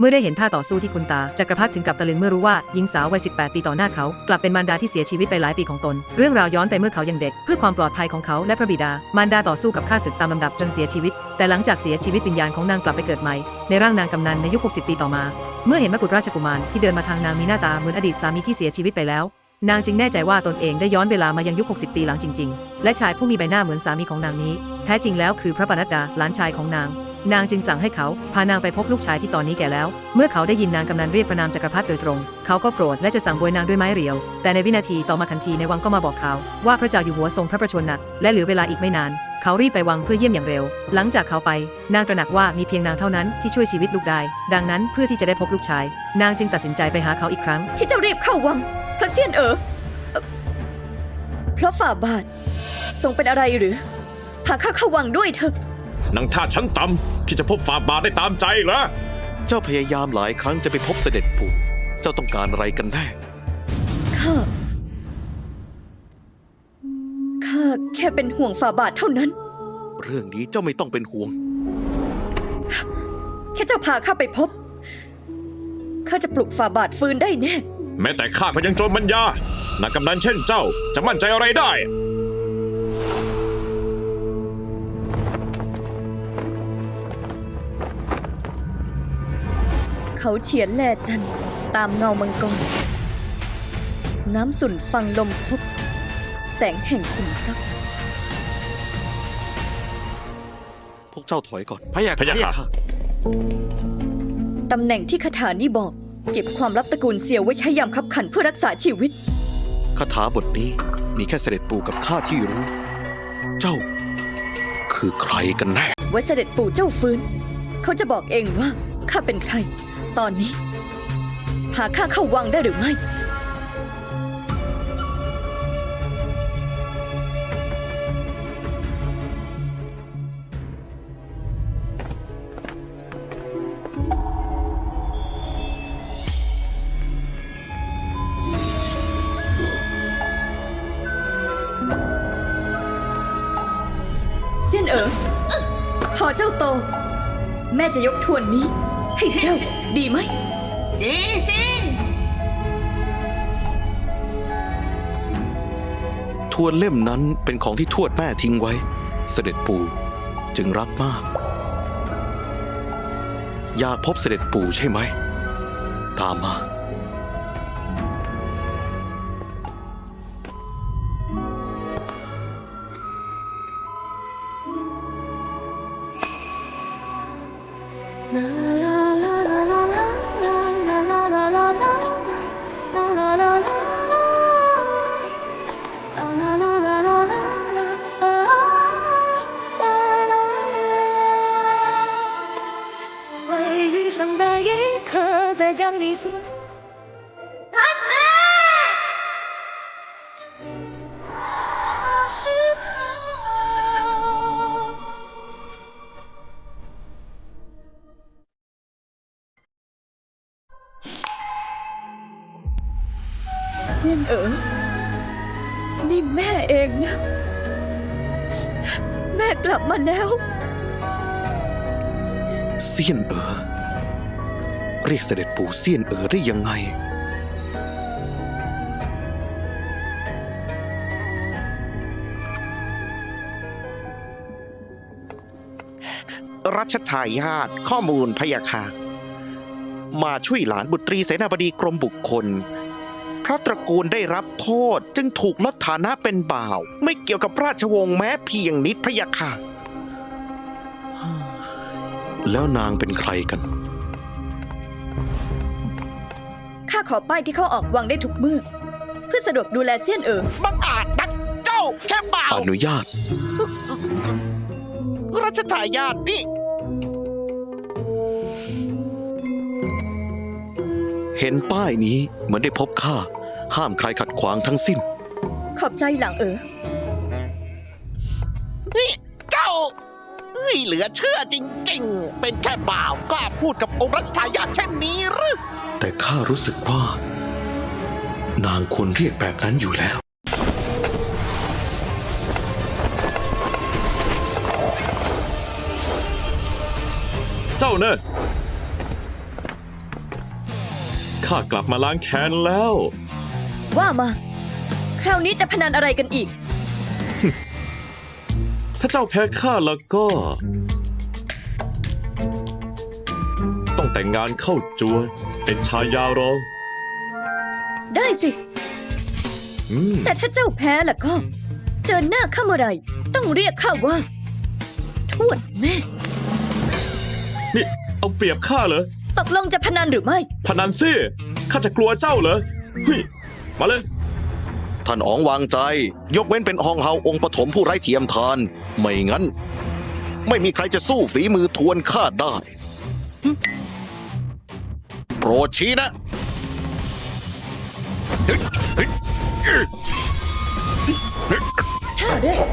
เมื่อได้เห็นท่าต่อสู้ที่คุณตาจักรพรรดิถึงกับตะลึงเมื่อรู้ว่าหญิงสาววัย 18 ปีต่อหน้าเขา กลับเป็นมารดาที่เสียชีวิตไปหลายปีของตน เรื่องราวย้อนไปเมื่อเขายังเด็ก เพื่อความปลอดภัยของเขาและพระบิดา มารดาต่อสู้กับข้าศึกตามลำดับจนเสียชีวิต แต่หลังจากเสียชีวิตวิญญาณของนางกลับไปเกิดใหม่ ในร่างนางกำนันในยุค 60 ปีต่อมา เมื่อเห็นมกุฎราชกุมารที่เดินมาทางนางมีหน้าตาเหมือนอดีตสามีที่เสียชีวิตไปแล้ว นางจึงแน่ใจว่าตนเองได้ย้อนเวลามายังยุค 60 ปีหลังจริง ๆ และชายผู้มีใบหน้าเหมือนสามีของนางนี้ แท้จริงแล้วคือพระปนัดดาหลานชายของนาง นางจึงสั่งให้เขาพานางไปพบลูกชายที่ตอนนี้แก่แล้ว เมื่อเขาได้ยินนางกำนันเรียกพระนามจักรพรรดิโดยตรง เขาก็โกรธและจะสั่งบวยนางด้วยไม้เรียว แต่ในวินาทีต่อมาทันทีในวังก็มาบอกเขา ว่าพระเจ้าอยู่หัวทรงพระประชวรหนัก และเหลือเวลาอีกไม่นาน เขารีบไปวังเพื่อเยี่ยมอย่างเร็ว หลังจากเขาไป นางตระหนักว่ามีเพียงนางเท่านั้นที่ช่วยชีวิตลูกได้ ดังนั้นเพื่อที่จะได้พบลูกชาย นางจึงตัดสินใจไปหาเขาอีกครั้ง ที่เจ้ารีบเข้าวังพระเซียนเอ๋อเอ่อเพราะฝ่าบาททรงเป็นอะไรหรือพาข้าเข้าวังด้วยเถอะนางท่าชั้นต่ำ ที่จะพบฝ่าบาทได้ตามใจเหรอ เจ้าพยายามหลายครั้งจะไปพบเสด็จปู่ เจ้าต้องการอะไรกันแน่ ข้า ข้าแค่เป็นห่วงฝ่าบาทเท่านั้น เรื่องนี้เจ้าไม่ต้องเป็นห่วง แค่เจ้าพาข้าไปพบ ข้าจะปลุกฝ่าบาทฟื้นได้แน่ แม้แต่ข้าก็ยังโจมมัญญานางกำนันเช่นเจ้าจะมั่นใจอะไรได้ เขาเฉียนแลจันทร์ตามเงามังกร น้ำสุนฟังลมพบ แสงแห่งขุมทรัพย์พวกเจ้าถอยก่อนพะยะพะยะค่ะค่ะตำแหน่งที่คาถานี้บอก เก็บความลับตระกูลเสี่ยวไว้ใช้ยามขับขันเพื่อรักษาชีวิต คาถาบทนี้มีแค่เสด็จปู่กับข้าที่รู้ เจ้า คือใครกันแน่ ไว้เสด็จปู่เจ้าฟื้น เขาจะบอกเองว่าข้าเป็นใคร ตอนนี้ หาข้าเข้าวังได้หรือไม่ วนเล่มนั้นเป็นของที่ทวดแม่ทิ้งไว้ เสด็จปู่จึงรักมาก อยากพบเสด็จปู่ใช่ไหม ตามมา cordialíssimas เรียกเสด็จปู่เซียนเอ๋อได้ยังไง รัชทายาทข้อมูลพยาคามาช่วยหลานบุตรีเสนาบดีกรมบุคคลเพราะตระกูลได้รับโทษจึงถูกลดฐานะเป็นบ่าว ไม่เกี่ยวกับราชวงศ์แม้เพียงนิดพยาคาแล้วนางเป็นใครกัน ข้าขอป้ายที่เขาออกวังได้ทุกเมื่อ เพื่อสะดวกดูแลเซียนเอ๋อบังอาจนักเจ้าแค่บ่าวอนุญาต รัชทายาทนี่ เห็นป้ายนี้เหมือนได้พบข้า ห้ามใครขัดขวางทั้งสิ้น ขอบใจหลังเอ๋อนี่เจ้าเฮ้ยเหลือเชื่อจริง ๆ เป็นแค่บ่าวกล้าพูดกับองค์รัชทายาทเช่นนี้หรือ แต่ข้ารู้สึกว่า นางควรเรียกแบบนั้นอยู่แล้ว เจ้าเนอะข้ากลับมาล้างแค้นแล้ว ว่ามา คราวนี้จะพนันอะไรกันอีก ถ้าเจ้าแพ้ข้าแล้วก็ แต่งงานเข้าจวนเป็นชายาร้อง ได้สิ อืม แต่ถ้าเจ้าแพ้ล่ะก็ เจอหน้าข้าเมื่อไหรต้องเรียกข้าว่า ทวดแม่ นี่ เอาเปรียบข้าเหรอ ตกลงจะพนันหรือไม่ พนันสิข้าจะกลัวเจ้าเหรอเฮ้ยมาเลย ท่านอ๋องวางใจ ยกเว้นเป็นอองเฮาองค์ปฐมผู้ไร้เทียมทาน ไม่งั้น ไม่มีใครจะสู้ฝีมือทวนข้าได้หึ โปรดชี้นะท่าแรก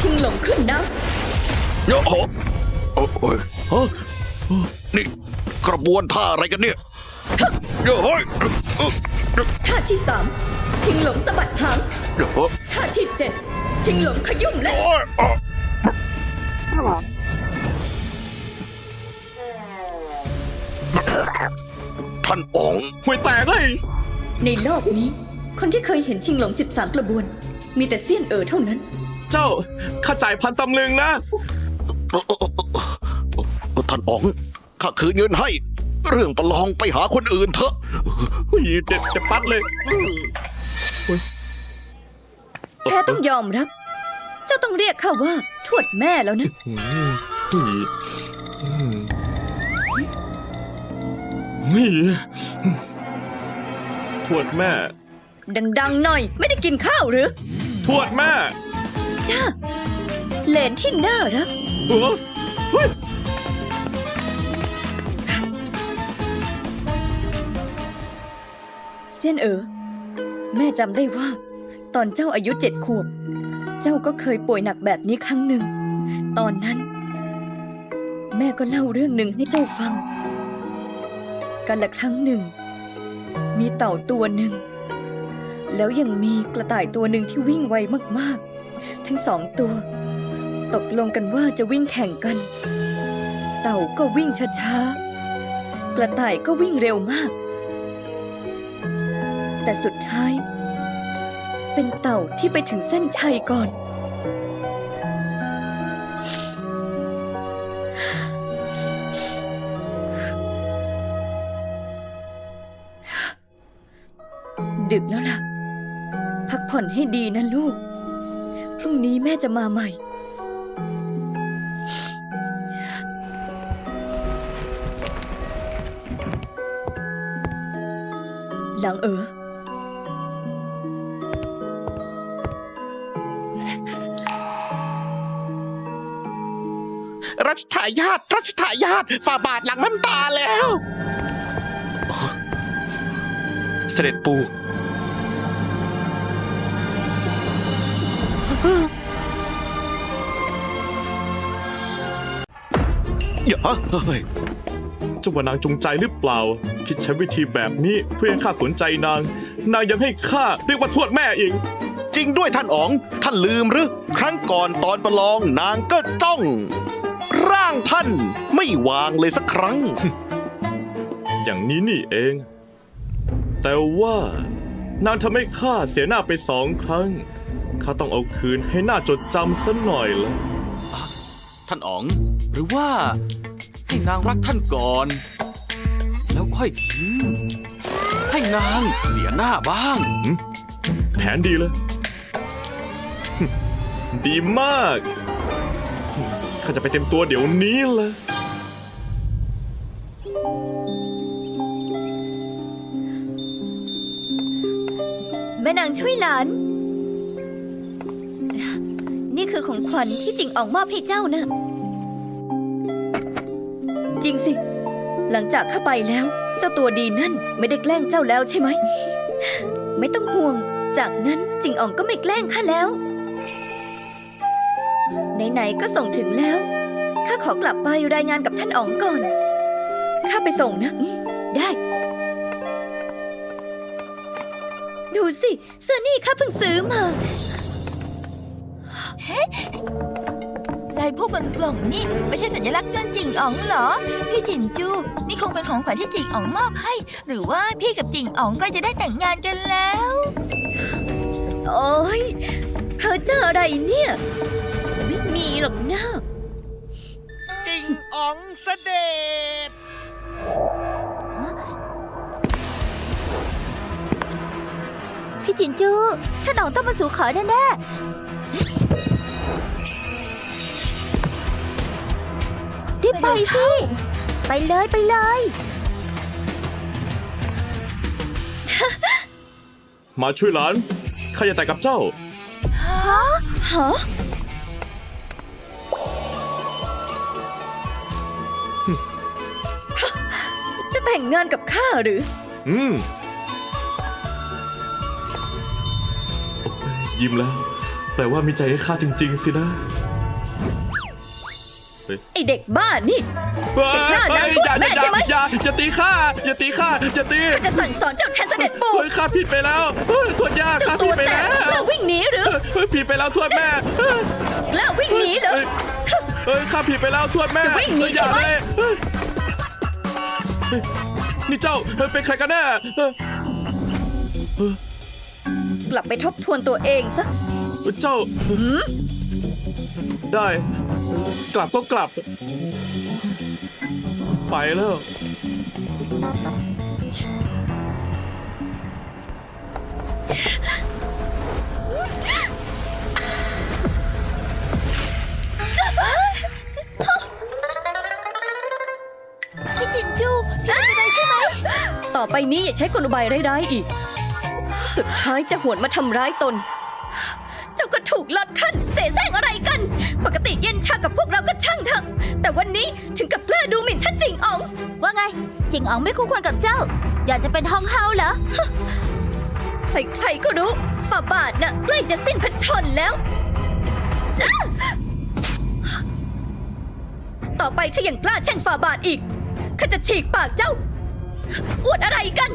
ชิงหลงขึ้นนะโอ้โหโอ้โหฮะนี่กระบวนท่าอะไรกันเนี่ยโอ้โหเอ้อท่าที่สามชิงหลงสะบัดหางโอ้โหท่าที่เจ็ดชิงหลงขยุ่มและ ท่านอ๋องห่วยแตกเลย ในโลกนี้ คนที่เคยเห็นชิงหลง 13 กระบวน มีแต่เซียนเอ๋อเท่านั้น เจ้าข้าจ่ายพันตำลึงนะ ท่านอ๋องข้าคืนเงินให้ เรื่องประลองไปหาคนอื่นเถอะหุ้ยเด็ดจะปัดเลย แพ้ต้องยอมรับ เจ้าต้องเรียกข้าว่า ทวดแม่แล้วนะอืมหุ้ย ยทวดแม่ ดังๆหน่อย ไม่ได้กินข้าวหรือ ทวดแม่จ้าเหลนที่น่ารักเออเฮ้ยเซียนเอ๋อแม่จำได้ว่า ตอนเจ้าอายุเจ็ดขวบ เจ้าก็เคยป่วยหนักแบบนี้ครั้งหนึ่ง ตอนนั้น แม่ก็เล่าเรื่องหนึ่งให้เจ้าฟัง กันละครั้งหนึ่ง มีเต่าตัวหนึ่ง แล้วยังมีกระต่ายตัวหนึ่งที่วิ่งไวมากๆ ทั้งสองตัว ตกลงกันว่าจะวิ่งแข่งกัน เต่าก็วิ่งช้าๆ กระต่ายก็วิ่งเร็วมาก แต่สุดท้าย เป็นเต่าที่ไปถึงเส้นชัยก่อน ดึกแล้วล่ะ พักผ่อนให้ดีนะลูก พรุ่งนี้แม่จะมาใหม่หลังเออรัชทายาทรัชทายาทฝ่าบาทหลังน้ำตาแล้ว เสด็จปู่ อย่าเฮ้ยเจ้าว่านางจงใจหรือเปล่า คิดใช้วิธีแบบนี้เพื่อให้ข้าสนใจนาง นางยังให้ข้าเรียกว่าทวดแม่อีกจริงด้วยท่านอ๋อง ท่านลืมหรือ ครั้งก่อนตอนประลองนางก็จ้อง ร่างท่านไม่วางเลยสักครั้ง อย่างนี้นี่เอง แต่ว่านางทำให้ข้าเสียหน้าไปสองครั้งข้าต้องเอาคืนให้หน้าจดจำสัหน่อยละท่านอ๋อง หรือว่า ให้นางรักท่านก่อน แล้วค่อยทิ้งให้นางเสียหน้าบ้าง แผนดีเลย ดีมาก ข้าจะไปเต็มตัวเดี๋ยวนี้เลย แม่นางช่วยหลาน นี่คือของขวัญที่จิงอองมอบให้เจ้านะจ ริงสิ หลังจากข้าไปแล้ว เจ้าตัวดีนั่นไม่ได้แกล้งเจ้าแล้วใช่ไหม ไม่ต้องห่วง จากนั้นจิงอองก็ไม่แกล้งข้าแล้ว ไหนๆก็ส่งถึงแล้ว ข้าขอกลับไปรายงานกับท่านอ๋องก่อน ข้าไปส่งนะ ได้ ดูสิ เสื้อนี่ข้าเพิ่งซื้อมา หลลายผู้บนกล่องนี่ไม่ใช่สัญลักษณ์เงินจิงอ๋องเหรอ พี่จินจู นี่คงเป็นของขวัญที่จิงอ๋องมอบให้ หรือว่าพี่กับจิงอ๋องใกล้จะได้แต่งงานกันแล้ว โอ้ยเธอเจออะไรเนี่ย ไม่มีหรอกนะจริงอ๋องเสด็จพี่จินจู ถ้าน้องต้องมาสู่ขอแน่ๆ บไปสิ ไปเลยไปเลย มาช่วยหลานข้าจะแต่งกับเจ้า ฮะ จะแต่งงานกับข้าหรือ อืมโอ้ยยิ้มแล้ว แปลว่ามีใจให้ข้าจริง ๆ สินะ ไอเด็กบ้านี่ เฮ้ยหน้าเฮ้นางยพูดอย่าแม่อย่าใช่ไหม อย่าอย่าตีข้าอย่าตีข้าอย่าตีข้าจะสั่งสอนเจ้าแทนเสด็จปู่เฮ้ยข้าผิดไปแล้วเฮ้ยทวดย่าข้าเจ้าตัผิวดไปแสแล้บกล้าววิ่งหนีหรือเฮ้ยผิดไปแล้วทวดแม่เฮ้ยกล้าวิ่งหนีเหรอเฮ้ยเฮ้ยข้าผิดไปแล้วทวดแม่จะวิ่งหนีอย่าใช่ไหม เลยเฮ้ยเฮ้ยนี่เจ้าเฮ้ยเป็นใครกันแน่เฮ้ยกลับไปทบทวนตัวเองซะ เจ้าได้ กลับก็กลับ ไปแล้ว พี่จินจูพี่ไม่เป็นไรใช่ไหม ต่อไปนี้อย่าใช้กลอุบายร้ายๆอีก สุดท้ายจะหวนมาทำร้ายตน เจ้าก็ถูกลดขั้นเสแสร้งอะไรกัน นชากับพวกเราก็ช่างเถอะแต่วันนี้ถึงกับกล้าดูหมิ่นท่านจิงอ๋อง ว่าไง จิงอ๋องไม่คู่ควรกับเจ้า อยากจะเป็นฮองเฮาเหรอ ใครๆก็รู้ฝ่าบาทน่ะใกล้จะสิ้นพระชนม์แล้วอ้าต่อไปถ้ายังกล้าแช่งฝ่าบาทอีกข้าจะฉีกปากเจ้า อวดอะไรกัน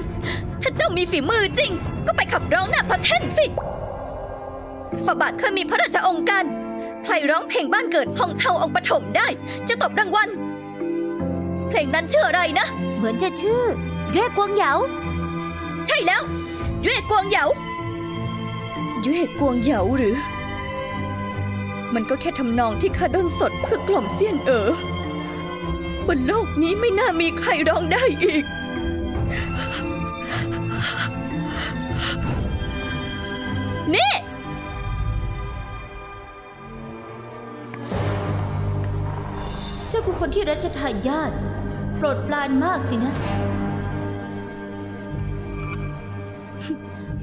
ถ้าเจ้ามีฝีมือจริง ก็ไปขับร้องหน้าพระแท่นสิฝ่าบาทเคยมีพระราชองค์การ ใครร้องเพลงบ้านเกิดพองเทาองค์ปฐมได้ จะตบรางวัล เพลงนั้นชื่ออะไรนะ เหมือนจะชื่อเรียกกวงเหยา ใช่แล้ว เย่กวงเหยา เย่กวงเหยาหรือ มันก็แค่ทำนองที่ข้าด้นสดเพื่อกล่อมเสี้ยนเอ๋อบนโลกนี้ไม่น่ามีใครร้องได้อีก นี่ คนที่รัชทายาทโปรดปรานมากสินะ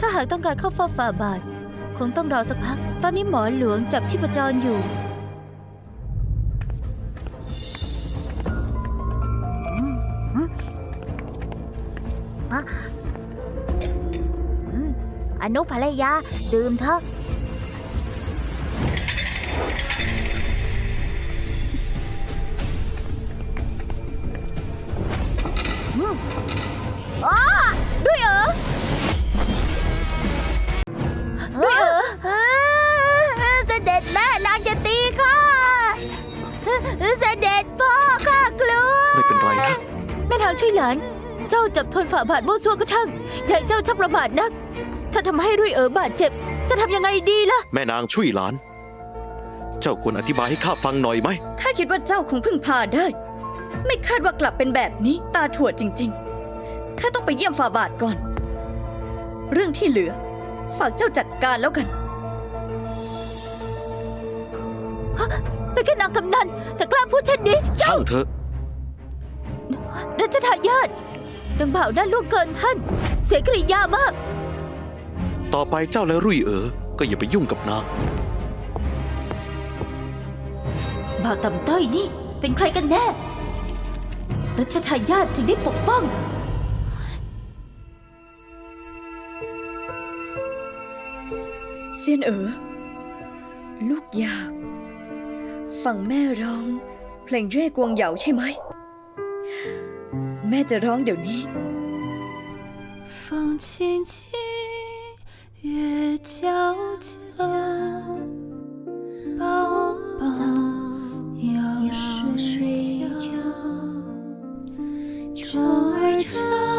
ถ้าหากต้องการเข้าเฝ้าฝ่าบาท คงต้องรอสักพัก ตอนนี้หมอหลวงจับชีพจรอยู่ อนุภรรยา ดื่มเถอะ ด้วยเหรอด้วยเหรอเสด็จแม่นางจะตีข้าเสด็จพ่อข้ากลัวไม่เป็นไรนะ แม่นางช่วยหลาน เจ้าจับทนฝ่าบาทมั่วซั่วก็ช่างใหญ่เจ้าชักประมาทนัก ถ้าทำให้รุ่ยเอ๋อบาดเจ็บ จะทำยังไงดีล่ะ แม่นางช่วยหลาน เจ้าควรอธิบายให้ข้าฟังหน่อยไหมข้าคิดว่าเจ้าคงพึ่งพาได้ ไม่คาดว่ากลับเป็นแบบนี้ตาถั่วจริง ๆ ข้าต้องไปเยี่ยมฝ่าบาทก่อน เรื่องที่เหลือ ฝากเจ้าจัดการแล้วกันเป็นแค่นางกำนันแต่กล้าพูดเช่นนี้ เจ้าช่างเถอะ รัชทายาทดังบ่าวด้านล่วงเกินท่าน เสียกริยามาก ต่อไปเจ้าและรุ่ยเอ๋อก็อย่าไปยุ่งกับนาง บ่าวต่ำต้อยนี่ เป็นใครกันแน่ รัชทายาทถึงได้ปกป้อง เซียนเอ๋อ ลูกอยาก ฟังแม่ร้อง เพลงเย่กวงเหยาใช่ไหม แม่จะร้องเดี๋ยวนี้ 风轻轻，月皎皎， show.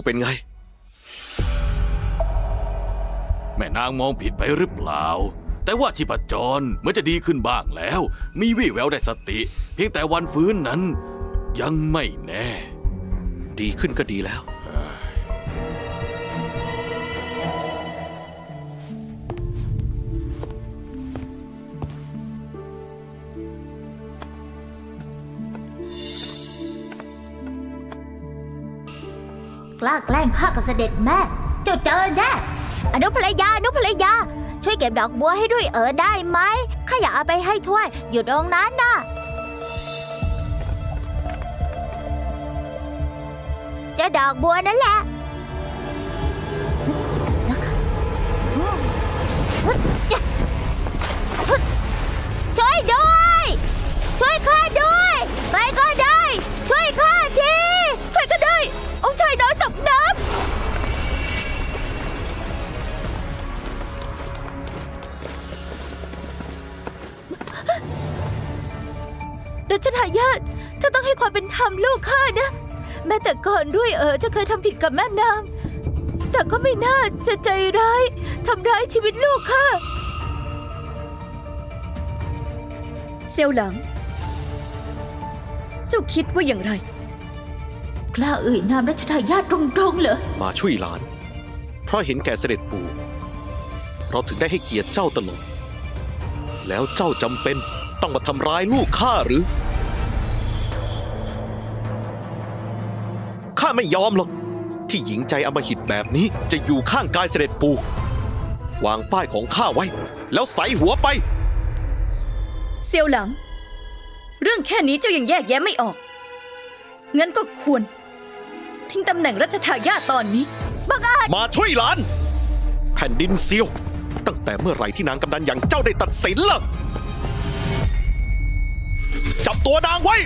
ปู่เป็นไง แม่นางมองผิดไปหรือเปล่า แต่ว่าที่ประจรเหมือนจะดีขึ้นบ้างแล้ว มีวี่แววได้สติ เพียงแต่วันฟื้นนั้น ยังไม่แน่ ดีขึ้นก็ดีแล้ว กล้าแกล้งข้ากับเสด็จแม่ เจ้าเจอแน่อนุภรรยาอนุภรรยา ช่วยเก็บดอกบัวให้ด้วยเออได้ไหมข้าอยากเอาไปให้ถ้วย อยู่ตรงนั้นน่ะ เจ้าดอกบัวนั่นแหละ รัชทายาทเธอต้องให้ความเป็นธรรมลูกข้านะ แม้แต่ก่อนด้วยเออจะเคยทำผิดกับแม่นาง แต่ก็ไม่น่าจะใจร้ายทำร้ายชีวิตลูกข้าเซียวหลัง เจ้าคิดว่าอย่างไร กล้าเอ่ยนามรัชทายาทตรงๆเหรอ มาช่วยหลาน เพราะเห็นแก่เสด็จปู่เราถึงได้ให้เกียรติเจ้าตลอดแล้วเจ้าจำเป็นต้องมาทำร้ายลูกข้าหรือ ไม่ยอมหรอก ที่หญิงใจอำมหิตแบบนี้จะอยู่ข้างกายเสด็จปู่วางป้ายของข้าไว้ แล้วใส่หัวไป เซียวหลัง เรื่องแค่นี้เจ้ายังแยกแยะไม่ออก งั้นก็ควร ทิ้งตำแหน่งรัชทายาทตอนนี้มาช่วยหลาน แผ่นดินเซียว ตั้งแต่เมื่อไหร่ที่นางกำนันอย่างเจ้าได้ตัดสินล่ะ จับตัวนางไว้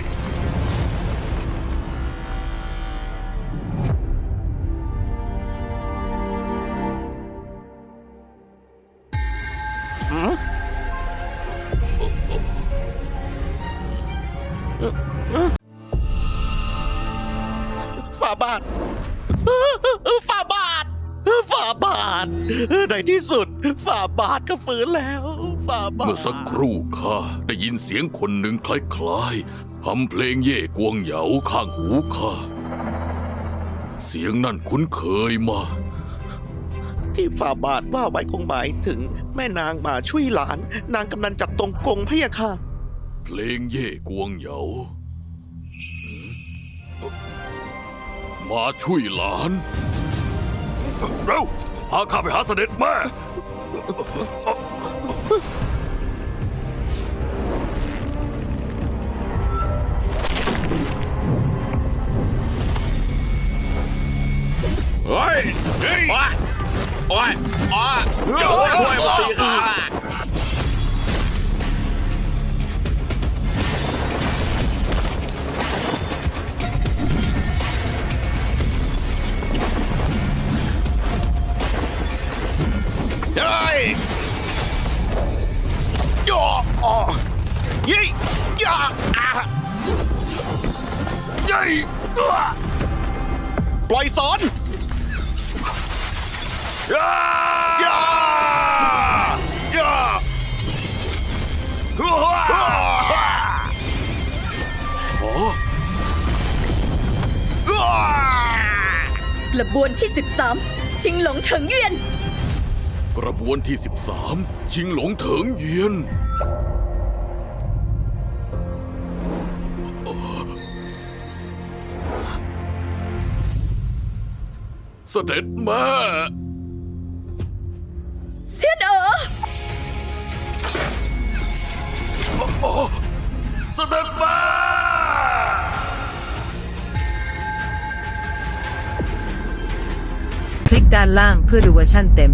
แล้วฝ่าบาทเมื่อสักครู่ข้าได้ยินเสียงคนหนึ่งคล้ายๆทำเพลงเย่กวงเหยาข้างหูข้า เสียงนั่นคุ้นเคยมา ที่ฝ่าบาทว่าไว้คงหมายถึงแม่นางมาช่วยหลาน นางกำนันจับตรงกงพะยะค่ะ เพลงเย่กวงเหยา มาช่วยหลาน เร็วพาข้าไปหาเสด็จแม่ เฮ้ยเฮ้ยโอ้ยโอ้ยโอ้ยโอ้ย กระบวนที่ 13 ชิงหลงเถิงเยียน กระบวนที่ 13 ชิงหลงเถิงเยียน เสด็จแม่เสียนเอ๋อเสด็จแม่ ด้านล่างเพื่อดูเวอร์ชั่นเต็ม